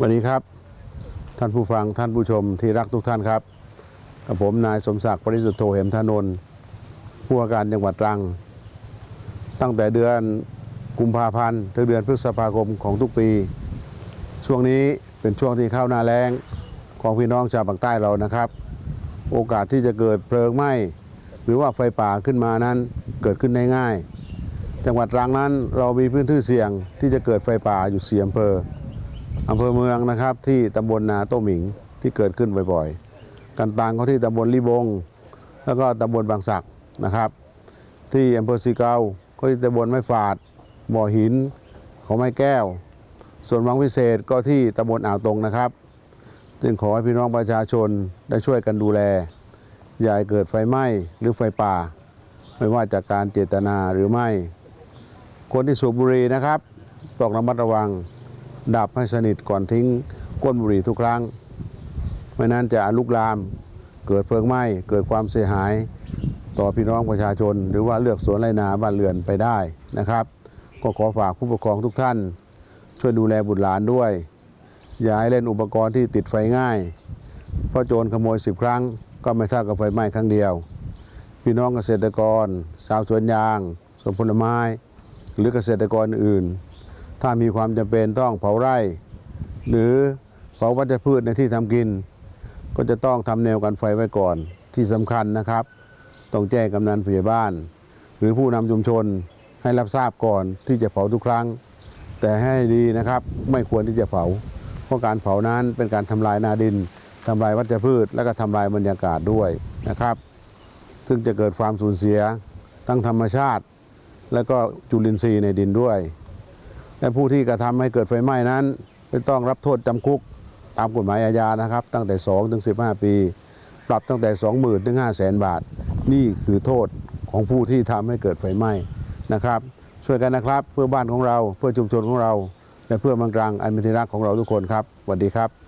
วัสดีครับ ท่านผู้ฟังท่านผู้ชมที่รักทุกท่านครับกับผมนายสมศักดิ์ปริสุทธโธเหมธนนท์ผู้ว่าการจังหวัดตรัง ตั้งแต่เดือนกุมภาพันธ์ถึงเดือนพฤษภาคมของทุกปี ช่วงนี้เป็นช่วงที่เข้าหน้าแล้งของพี่น้องชาวภาคใต้เรานะครับ โอกาสที่จะเกิดเพลิงไหม้หรือว่าไฟป่าขึ้นมานั้นเกิดขึ้นได้ง่าย จังหวัดตรังนั้นเรามีพื้นที่เสี่ยงที่จะเกิดไฟป่าอยู่สี่อำเภอ อำเภอเมืองนะครับ ที่ตำบลนาโต้หมิงที่เกิดขึ้นบ่อยๆ กันตังเขาที่ตำบลลีบง แล้วก็ตำบลบางสักนะครับ ที่อำเภอสีเกาก็ที่ตำบลไม้ฝาด บ่อหิน ของไม้แก้ว ส่วนวังวิเศษก็ที่ตำบลอ่าวตรงนะครับจึงขอให้พี่น้องประชาชนได้ช่วยกันดูแล อย่าให้เกิดไฟไหม้หรือไฟป่า ไม่ว่าจากการเจตนาหรือไม่ คนที่สูบบุหรี่นะครับต้องระมัดระวัง ดับให้สนิทก่อนทิ้งก้นบุหรี่ทุกครั้ง ไม่นั้นจะลุกลาม เกิดเพลิงไหม้เกิดความเสียหาย ต่อพี่น้องประชาชน หรือว่าเลือกสวนไรนาบ้านเรือนไปได้นะครับ ก็ขอฝากผู้ปกครองทุกท่าน ช่วยดูแลบุตรหลานด้วย อย่าให้เล่นอุปกรณ์ที่ติดไฟง่าย เพราะโจรขโมยสิบครั้ง ก็ไม่เท่ากับไฟไหม้ครั้งเดียว พี่น้องเกษตรกรชาวสวนยางสวนผลไม้ หรือเกษตรกรอื่น ถ้ามีความจำเป็นต้องเผาไร่ หรือเผาวัชพืชในที่ทำกิน ก็จะต้องทำแนวกันไฟไว้ก่อนที่สำคัญนะครับ ต้องแจ้งกำนันผู้ใหญ่บ้าน หรือผู้นำชุมชนให้รับทราบก่อนที่จะเผาทุกครั้ง แต่ให้ดีนะครับไม่ควรที่จะเผา เพราะการเผานั้นเป็นการทำลายนาดินทำลายวัชพืช และก็ทำลายบรรยากาศด้วยนะครับ ซึ่งจะเกิดความสูญเสียทั้งธรรมชาติ และก็จุลินทรีย์ในดินด้วย ผู้ที่กระทำให้เกิดไฟไหม้นั้นไม่ต้องรับโทษจำคุกตามกฎหมายอาญานะครับ ตั้งแต่ 2 ถึง 15 ปี ปรับตั้งแต่ 20,000 ถึง 5 0 0 0 0 0 บาท นี่คือโทษของผู้ที่ทำให้เกิดไฟไหม้นะครับ ช่วยกันนะครับเพื่อบ้านของเราเพื่อชุมชนของเรา และเพื่อมังกรังอันเป็นที่รักของเราทุกคนครับสวัสดีครับ